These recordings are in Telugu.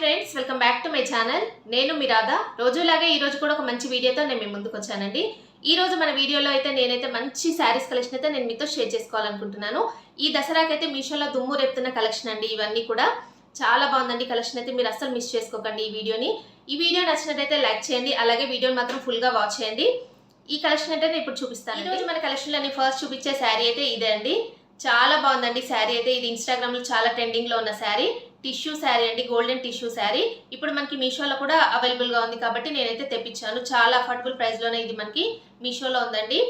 Friends welcome back to my channel నేను మీ రాధా. రోజులాగే ఈరోజు కూడా ఒక మంచి వీడియోతో నేను మీ ముందుకు వచ్చానండి. ఈ రోజు మన వీడియోలో అయితే నేనైతే మంచి శారీస్ కలెక్షన్ అయితే నేను మీతో షేర్ చేసుకోవాలనుకుంటున్నాను. ఈ దసరాకైతే మీషోలో దుమ్ము రేపుతున్న కలెక్షన్ అండి ఇవన్నీ కూడా. చాలా బాగుందండి కలెక్షన్ అయితే. మీరు అస్సలు మిస్ చేసుకోకండి ఈ వీడియోని. ఈ వీడియో నచ్చినట్టయితే లైక్ చేయండి. అలాగే వీడియోని మాత్రం ఫుల్గా వాచ్ చేయండి. ఈ కలెక్షన్ అయితే నేను ఇప్పుడు చూపిస్తాను ఈ రోజు మన కలెక్షన్లో ఫస్ట్ చూపించే శారీ అయితే ఇదే అండి. చాలా బాగుందండి శారీ అయితే. ఇది ఇన్స్టాగ్రామ్లో చాలా ట్రెండింగ్లో ఉన్న శారీ టిష్యూ శారీ అండి గోల్డెన్ టిష్యూ శారీ. ఇప్పుడు మనకి మీషోలో కూడా అవైలబుల్గా ఉంది కాబట్టి నేనైతే తెప్పించాను. చాలా అఫోర్డబుల్ ప్రైస్లోనే ఇది మనకి మీషోలో ఉందండి.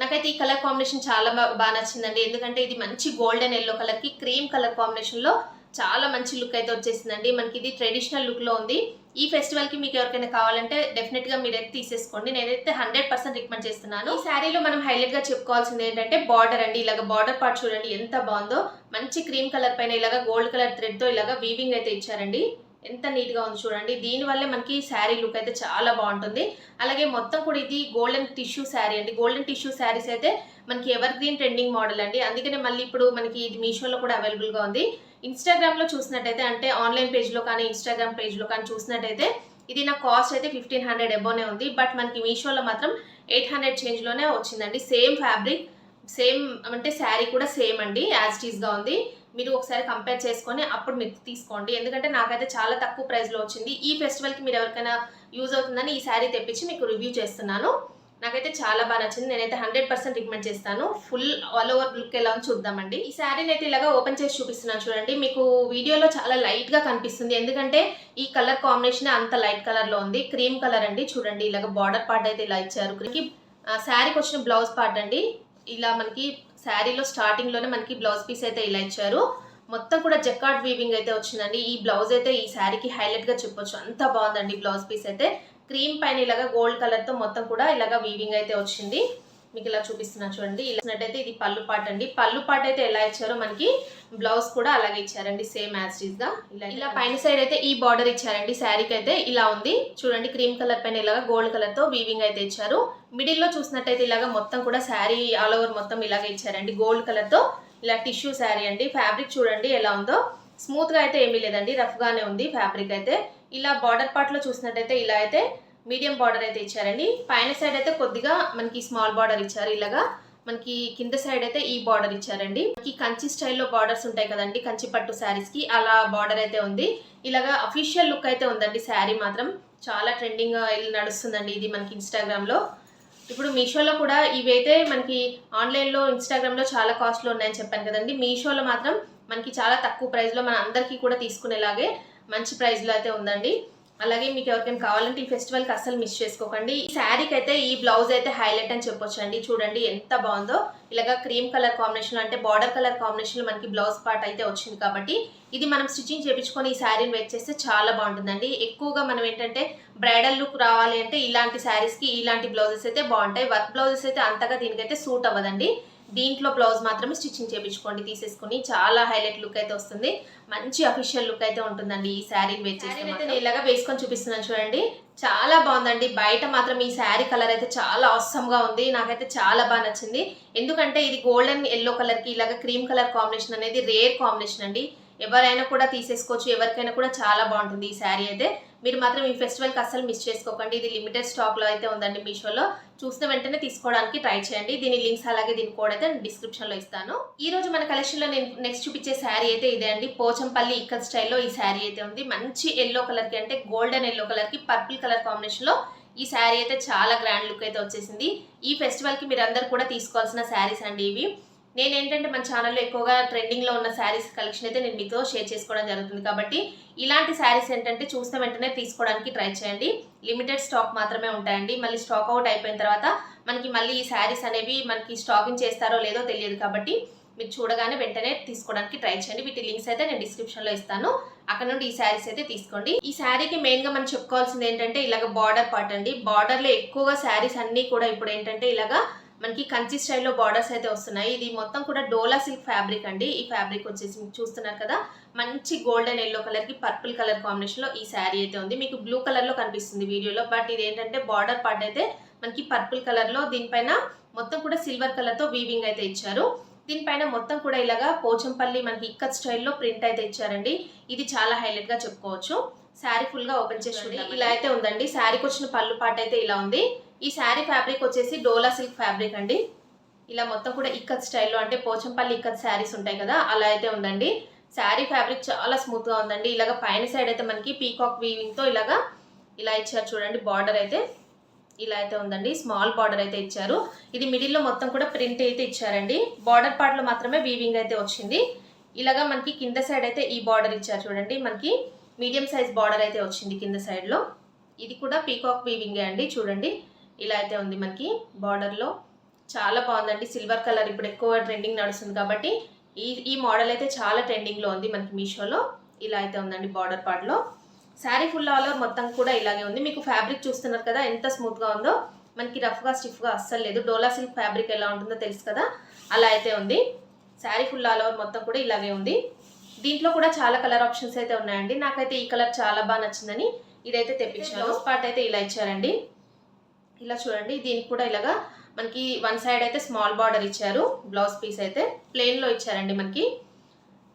నాకైతే ఈ కలర్ కాంబినేషన్ చాలా బాగా నచ్చిందండి. ఎందుకంటే ఇది మంచి గోల్డెన్ ఎల్లో కలర్కి క్రీమ్ కలర్ కాంబినేషన్లో చాలా మంచి లుక్ అయితే వచ్చేసిందండి. మనకి ఇది ట్రెడిషనల్ లుక్లో ఉంది. ఈ ఫెస్టివల్కి మీకు ఎవరికైనా కావాలంటే డెఫినెట్గా మీరు మీరైతే తీసేసుకోండి. నేనైతే హండ్రెడ్ పర్సెంట్ రికమెండ్ చేస్తున్నాను. ఈ శారీలో మనం హైలైట్గా చెప్పుకోవాల్సింది ఏంటంటే బార్డర్ అండి. ఇలాగ బార్డర్ పార్ట్ చూడండి ఎంత బాగుందో. మంచి క్రీమ్ కలర్ పైన ఇలాగ గోల్డ్ కలర్ థ్రెడ్తో ఇలాగ వీవింగ్ అయితే ఇచ్చారండి. ఎంత నీట్గా ఉంది చూడండి. దీనివల్లే మనకి శారీ లుక్ అయితే చాలా బాగుంటుంది. అలాగే మొత్తం కూడా ఇది గోల్డెన్ టిష్యూ శారీ అండి. గోల్డెన్ టిష్యూ శారీస్ అయితే మనకి ఎవర్ గ్రీన్ ట్రెండింగ్ మోడల్ అండి. అందుకనే మళ్ళీ ఇప్పుడు మనకి ఇది మీషోలో కూడా అవైలబుల్గా ఉంది. ఇన్స్టాగ్రామ్లో చూసినట్టయితే అంటే ఆన్లైన్ పేజ్లో కానీ ఇన్స్టాగ్రామ్ పేజ్లో కానీ చూసినట్టయితే ఇది నా కాస్ట్ అయితే ఫిఫ్టీన్ హండ్రెడ్ ఎబోనే ఉంది. బట్ మనకి మీషోలో మాత్రం ఎయిట్ హండ్రెడ్ చేంజ్లోనే వచ్చిందండి. సేమ్ ఫ్యాబ్రిక్ సేమ్ అంటే శారీ కూడా సేమ్ అండి యాజ్ టీజ్గా ఉంది. మీరు ఒకసారి కంపేర్ చేసుకొని అప్పుడు మీరు తీసుకోండి. ఎందుకంటే నాకైతే చాలా తక్కువ ప్రైస్లో వచ్చింది. ఈ ఫెస్టివల్కి మీరు ఎవరికైనా యూజ్ అవుతుందని ఈ శారీ తెప్పించి మీకు రివ్యూ చేస్తున్నాను. నాకైతే చాలా బాగా నచ్చింది. నేనైతే హండ్రెడ్ పర్సెంట్ రికమెండ్ చేస్తాను. ఫుల్ ఆల్ ఓవర్ లుక్ ఎలా ఉంది చూద్దామండి. ఈ శారీని అయితే ఇలాగా ఓపెన్ చేసి చూపిస్తున్నాను చూడండి. మీకు వీడియోలో చాలా లైట్గా కనిపిస్తుంది. ఎందుకంటే ఈ కలర్ కాంబినేషన్ అంత లైట్ కలర్లో ఉంది. క్రీమ్ కలర్ అండి. చూడండి ఇలాగ బార్డర్ పార్ట్ అయితే ఇలా ఇచ్చారు. క్రీమ్కి శారీకి వచ్చిన బ్లౌజ్ పార్ట్ అండి. ఇలా మనకి శారీలో స్టార్టింగ్లోనే మనకి బ్లౌజ్ పీస్ అయితే ఇలా ఇచ్చారు. మొత్తం కూడా జకార్డ్ వీవింగ్ అయితే వచ్చిందండి. ఈ బ్లౌజ్ అయితే ఈ శారీకి హైలైట్గా చెప్పొచ్చు. అంత బాగుందండి బ్లౌజ్ పీస్ అయితే. క్రీమ్ పైన ఇలాగా గోల్డ్ కలర్తో మొత్తం కూడా ఇలాగా వీవింగ్ అయితే వచ్చింది. మీకు ఇలా చూపిస్తున్నా చూడండి. ఇలా అయితే ఇది పళ్ళు పాట అండి. పళ్ళు పాట అయితే ఎలా ఇచ్చారో మనకి బ్లౌజ్ కూడా అలాగే ఇచ్చారండి సేమ్ యాజ్ ఇస్గా. ఇలా ఇలా పైన సైడ్ అయితే ఈ బార్డర్ ఇచ్చారండి శారీకి అయితే ఇలా ఉంది. చూడండి క్రీమ్ కలర్ పైన ఇలాగా గోల్డ్ కలర్తో వీవింగ్ అయితే ఇచ్చారు. మిడిల్లో చూసినట్టయితే ఇలాగా మొత్తం కూడా శారీ ఆల్ ఓవర్ మొత్తం ఇలాగే ఇచ్చారండి గోల్డ్ కలర్తో. ఇలా టిష్యూ శారీ అండి. ఫ్యాబ్రిక్ చూడండి ఎలా ఉందో. స్మూత్గా అయితే ఏమీ లేదండి రఫ్గానే ఉంది ఫ్యాబ్రిక్ అయితే. ఇలా బార్డర్ పార్ట్లో చూసినట్టయితే ఇలా అయితే మీడియం బార్డర్ అయితే ఇచ్చారండి. పైన సైడ్ అయితే కొద్దిగా మనకి స్మాల్ బార్డర్ ఇచ్చారు ఇలాగా. మనకి కింద సైడ్ అయితే ఈ బార్డర్ ఇచ్చారండి. మనకి కంచి స్టైల్లో బార్డర్స్ ఉంటాయి కదండి కంచి పట్టు శారీస్కి అలా బార్డర్ అయితే ఉంది. ఇలాగా అఫీషియల్ లుక్ అయితే ఉందండి శారీ మాత్రం. చాలా ట్రెండింగ్ నడుస్తుందండి ఇది మనకి ఇన్స్టాగ్రామ్లో. ఇప్పుడు మీషోలో కూడా ఇవైతే మనకి ఆన్లైన్లో ఇన్స్టాగ్రామ్లో చాలా కాస్ట్లో ఉన్నాయని చెప్పాను కదండి. మీషోలో మాత్రం మనకి చాలా తక్కువ ప్రైస్లో మన అందరికీ కూడా తీసుకునేలాగే మంచి ప్రైస్లో అయితే ఉందండి. అలాగే మీకు ఎవరికైనా కావాలంటే ఈ ఫెస్టివల్కి అస్సలు మిస్ చేసుకోకండి. ఈ శారీకి అయితే ఈ బ్లౌజ్ అయితే హైలైట్ అని చెప్పొచ్చు అండి చూడండి ఎంత బాగుందో. ఇలాగా క్రీమ్ కలర్ కాంబినేషన్ అంటే బార్డర్ కలర్ కాంబినేషన్ మనకి బ్లౌజ్ పార్ట్ అయితే వచ్చింది కాబట్టి ఇది మనం స్టిచ్చింగ్ చేపించుకొని ఈ శారీని వెయిట్ చేస్తే చాలా బాగుంటుందండి. ఎక్కువగా మనం ఏంటంటే బ్రైడల్ లుక్ రావాలి అంటే ఇలాంటి శారీస్కి ఇలాంటి బ్లౌజెస్ అయితే బాగుంటాయి. వర్క్ బ్లౌజెస్ అయితే అంతగా దీనికైతే సూట్ అవ్వదండి. దీంట్లో బ్లౌజ్ మాత్రమే స్టిచ్చింగ్ చేపించుకోండి తీసేసుకొని చాలా హైలైట్ లుక్ అయితే వస్తుంది. మంచి అఫీషియల్ లుక్ అయితే ఉంటుందండి ఈ శారీ అయితే నేను ఇలాగా వేసుకొని చూపిస్తున్నాను చూడండి. చాలా బాగుందండి. బయట మాత్రం ఈ శారీ కలర్ అయితే చాలా అవసరంగా ఉంది. నాకైతే చాలా బాగా నచ్చింది. ఎందుకంటే ఇది గోల్డెన్ ఎల్లో కలర్కి ఇలాగ క్రీమ్ కలర్ కాంబినేషన్ అనేది రేర్ కాంబినేషన్ అండి. ఎవరైనా కూడా తీసేసుకోవచ్చు ఎవరికైనా కూడా చాలా బాగుంటుంది ఈ శారీ అయితే. మీరు మాత్రం ఈ ఫెస్టివల్కి అస్సలు మిస్ చేసుకోకండి. ఇది లిమిటెడ్ స్టాక్లో అయితే ఉందండి మీషోలో. చూసిన వెంటనే తీసుకోవడానికి ట్రై చేయండి. దీని లింక్స్ అలాగే దీని కోడ్ అయితే నేను డిస్క్రిప్షన్లో ఇస్తాను. ఈ రోజు మన కలెక్షన్లో నేను నెక్స్ట్ చూపించే శారీ అయితే ఇదే అండి. పోచంపల్లి ఇక్కత్ స్టైల్లో ఈ శారీ అయితే ఉంది. మంచి ఎల్లో కలర్కి అంటే గోల్డెన్ ఎల్లో కలర్కి పర్పుల్ కలర్ కాంబినేషన్లో ఈ శారీ అయితే చాలా గ్రాండ్ లుక్ అయితే వచ్చేసింది. ఈ ఫెస్టివల్కి మీరు అందరు కూడా తీసుకోవాల్సిన శారీస్ అండి ఇవి. నేను ఏంటంటే మన ఛానల్లో ఎక్కువగా ట్రెండింగ్లో ఉన్న శారీస్ కలెక్షన్ అయితే నేను మీతో షేర్ చేసుకోవడం జరుగుతుంది. కాబట్టి ఇలాంటి శారీస్ ఏంటంటే చూసిన వెంటనే తీసుకోవడానికి ట్రై చేయండి. లిమిటెడ్ స్టాక్ మాత్రమే ఉంటాయండి. మళ్ళీ స్టాక్ అవుట్ అయిపోయిన తర్వాత మనకి మళ్ళీ ఈ శారీస్ అనేవి మనకి స్టాకింగ్ చేస్తారో లేదో తెలియదు కాబట్టి మీరు చూడగానే వెంటనే తీసుకోవడానికి ట్రై చేయండి. వీటి లింక్స్ అయితే నేను డిస్క్రిప్షన్లో ఇస్తాను. అక్కడ నుండి ఈ శారీస్ అయితే తీసుకోండి. ఈ శారీకి మెయిన్గా మనం చెప్పుకోవాల్సింది ఏంటంటే ఇలాగ బార్డర్ పార్ట్ అండి. బార్డర్లో ఎక్కువగా శారీస్ అన్నీ కూడా ఇప్పుడు ఏంటంటే ఇలాగా మనకి కంచి స్టైల్లో బార్డర్స్ అయితే వస్తున్నాయి. ఇది మొత్తం కూడా డోలా సిల్క్ ఫ్యాబ్రిక్ అండి. ఈ ఫ్యాబ్రిక్ వచ్చేసి మీకు చూస్తున్నారు కదా మంచి గోల్డెన్ ఎల్లో కలర్కి పర్పుల్ కలర్ కాంబినేషన్లో ఈ శారీ అయితే ఉంది. మీకు బ్లూ కలర్లో కనిపిస్తుంది వీడియోలో బట్ ఇది ఏంటంటే బార్డర్ పార్ట్ అయితే మనకి పర్పుల్ కలర్లో దీనిపైన మొత్తం కూడా సిల్వర్ కలర్తో వీవింగ్ అయితే ఇచ్చారు. దీనిపైన మొత్తం కూడా ఇలాగా పోచంపల్లి మనకి ఇక్కత్ స్టైల్లో ప్రింట్ అయితే ఇచ్చారండి. ఇది చాలా హైలైట్గా చెప్పుకోవచ్చు. శారీ ఫుల్గా ఓపెన్ చేసి ఇలా అయితే ఉందండి. శారీకి వచ్చిన పళ్ళు పాట అయితే ఇలా ఉంది. ఈ శారీ ఫ్యాబ్రిక్ వచ్చేసి డోలా సిల్క్ ఫ్యాబ్రిక్ అండి. ఇలా మొత్తం కూడా ఇక్కత్ స్టైల్లో అంటే పోచంపల్లి ఇక్కత్ శారీస్ ఉంటాయి కదా అలా అయితే ఉందండి. శారీ ఫ్యాబ్రిక్ చాలా స్మూత్గా ఉందండి. ఇలాగ పైన సైడ్ అయితే మనకి పీకాక్ వీవింగ్తో ఇలాగా ఇలా ఇచ్చారు చూడండి బార్డర్ అయితే ఇలా అయితే ఉందండి. స్మాల్ బార్డర్ అయితే ఇచ్చారు. ఇది మిడిల్లో మొత్తం కూడా ప్రింట్ అయితే ఇచ్చారండి. బార్డర్ పార్ట్లో మాత్రమే వీవింగ్ అయితే వచ్చింది. ఇలాగా మనకి కింద సైడ్ అయితే ఈ బార్డర్ ఇచ్చారు చూడండి. మనకి మీడియం సైజ్ బార్డర్ అయితే వచ్చింది కింద సైడ్లో. ఇది కూడా పీకాక్ వీవింగే అండి చూడండి. ఇలా అయితే ఉంది మనకి బార్డర్లో. చాలా బాగుందండి సిల్వర్ కలర్ ఇప్పుడు ఎక్కువ ట్రెండింగ్ నడుస్తుంది కాబట్టి ఈ ఈ మోడల్ అయితే చాలా ట్రెండింగ్లో ఉంది మనకి మీషోలో. ఇలా అయితే ఉందండి బార్డర్ పార్ట్లో. శారీ ఫుల్ ఆల్ ఓవర్ మొత్తం కూడా ఇలాగే ఉంది. మీకు ఫ్యాబ్రిక్ చూస్తున్నారు కదా ఎంత స్మూత్గా ఉందో. మనకి రఫ్గా స్టిఫ్గా అస్సలు లేదు. డోలా సిల్క్ ఫ్యాబ్రిక్ ఎలా ఉంటుందో తెలుసు కదా అలా అయితే ఉంది. శారీ ఫుల్ ఆల్ ఓవర్ మొత్తం కూడా ఇలాగే ఉంది. దీంట్లో కూడా చాలా కలర్ ఆప్షన్స్ అయితే ఉన్నాయండి. నాకైతే ఈ కలర్ చాలా బాగా నచ్చిందని ఇదైతే తెప్పించాను. బ్లౌజ్ పార్ట్ అయితే ఇలా ఇచ్చారండి. ఇలా చూడండి దీనికి కూడా ఇలాగా మనకి వన్ సైడ్ అయితే స్మాల్ బార్డర్ ఇచ్చారు బ్లౌజ్ పీస్ అయితే. ప్లెయిన్లో ఇచ్చారండి మనకి.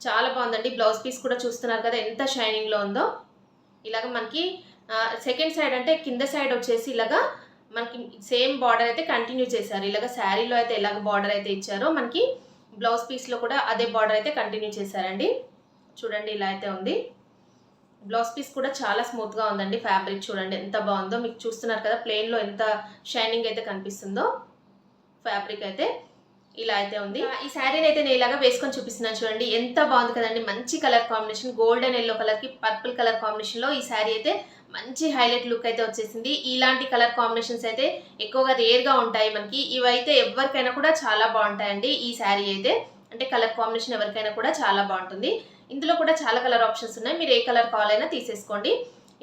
చాలా బాగుందండి. బ్లౌజ్ పీస్ కూడా చూస్తున్నారు కదా ఎంత షైనింగ్లో ఉందో. ఇలాగ మనకి సెకండ్ సైడ్ అంటే కింద సైడ్ వచ్చేసి ఇలాగా మనకి సేమ్ బార్డర్ అయితే కంటిన్యూ చేశారు. ఇలాగ శారీలో అయితే ఎలాగ బార్డర్ అయితే ఇచ్చారో మనకి బ్లౌజ్ పీస్లో కూడా అదే బార్డర్ అయితే కంటిన్యూ చేశారండి. చూడండి ఇలా అయితే ఉంది. బ్లౌజ్ పీస్ కూడా చాలా స్మూత్గా ఉందండి ఫ్యాబ్రిక్ చూడండి ఎంత బాగుందో. మీకు చూస్తున్నారు కదా ప్లెయిన్లో ఎంత షైనింగ్ అయితే కనిపిస్తుందో ఫ్యాబ్రిక్ అయితే ఇలా అయితే ఉంది. ఈ శారీని అయితే నేను ఇలాగా వేసుకొని చూపిస్తున్నాను చూడండి ఎంత బాగుంది కదండి. మంచి కలర్ కాంబినేషన్ గోల్డెన్ ఎల్లో కలర్కి పర్పుల్ కలర్ కాంబినేషన్లో ఈ శారీ అయితే మంచి హైలైట్ లుక్ అయితే వచ్చేసింది. ఇలాంటి కలర్ కాంబినేషన్స్ అయితే ఎక్కువగా రేర్గా ఉంటాయి మనకి. ఇవైతే ఎవరికైనా కూడా చాలా బాగుంటాయండి ఈ శారీ అయితే. అంటే కలర్ కాంబినేషన్ ఎవరికైనా కూడా చాలా బాగుంటుంది. ఇందులో కూడా చాలా కలర్ ఆప్షన్స్ ఉన్నాయి. మీరు ఏ కలర్ కావాలైనా తీసేసుకోండి.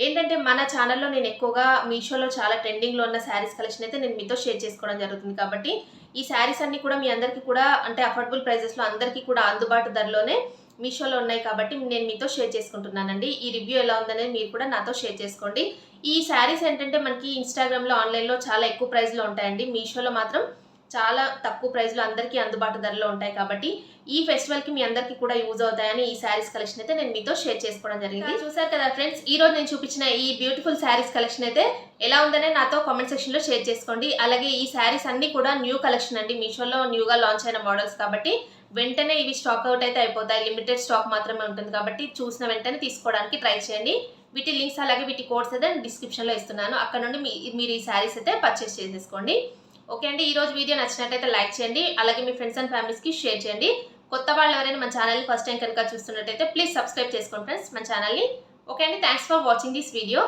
ఏంటంటే మన ఛానల్లో నేను ఎక్కువగా మీషోలో చాలా ట్రెండింగ్లో ఉన్న శారీస్ కలెక్షన్ అయితే నేను మీతో షేర్ చేసుకోవడం జరుగుతుంది కాబట్టి ఈ శారీస్ అన్ని కూడా మీ అందరికీ కూడా అంటే అఫోర్డబుల్ ప్రైజెస్లో అందరికీ కూడా అందుబాటు ధరలోనే మీషోలో ఉన్నాయి కాబట్టి నేను మీతో షేర్ చేసుకుంటున్నానండి. ఈ రివ్యూ ఎలా ఉందనేది మీరు కూడా నాతో షేర్ చేసుకోండి. ఈ శారీస్ ఏంటంటే మనకి ఇన్స్టాగ్రామ్లో ఆన్లైన్లో చాలా ఎక్కువ ప్రైస్లో ఉంటాయండి. మీషోలో మాత్రం చాలా తక్కువ ప్రైస్లో అందరికీ అందుబాటు ధరలో ఉంటాయి కాబట్టి ఈ ఫెస్టివల్కి మీ అందరికీ కూడా యూజ్ అవుతాయని ఈ శారీస్ కలెక్షన్ అయితే నేను మీతో షేర్ చేసుకోవడం జరిగింది. చూసారు కదా ఫ్రెండ్స్ ఈ రోజు నేను చూపించిన ఈ బ్యూటిఫుల్ శారీస్ కలెక్షన్ అయితే ఎలా ఉందనే నాతో కామెంట్ సెక్షన్లో షేర్ చేసుకోండి. అలాగే ఈ శారీస్ అన్ని కూడా న్యూ కలెక్షన్ అండి. మీషోలో న్యూగా లాంచ్ అయిన మోడల్స్ కాబట్టి వెంటనే ఇవి స్టాక్ అవుట్ అయితే అయిపోతాయి. లిమిటెడ్ స్టాక్ మాత్రమే ఉంటుంది కాబట్టి చూసిన వెంటనే తీసుకోవడానికి ట్రై చేయండి. వీటి లింక్స్ అలాగే వీటి కోడ్స్ అయితే డిస్క్రిప్షన్లో ఇస్తున్నాను. అక్కడ నుండి మీ మీరు ఈ శారీస్ అయితే పర్చేస్ చేసేసుకోండి. ఓకే అండి ఈ రోజు వీడియో నచ్చినట్టయితే లైక్ చేయండి అలాగే మీ ఫ్రెండ్స్ అండ్ ఫ్యామిలీస్కి షేర్ చేయండి. కొత్త వాళ్ళు ఎవరైనా మన ఛానల్ ఫస్ట్ టైం కనుక చూస్తున్నట్టయితే ప్లీజ్ సబ్స్క్రైబ్ చేసుకోండి ఫ్రెండ్స్ మన ఛానల్ని. ఓకే అండి thanks for watching this video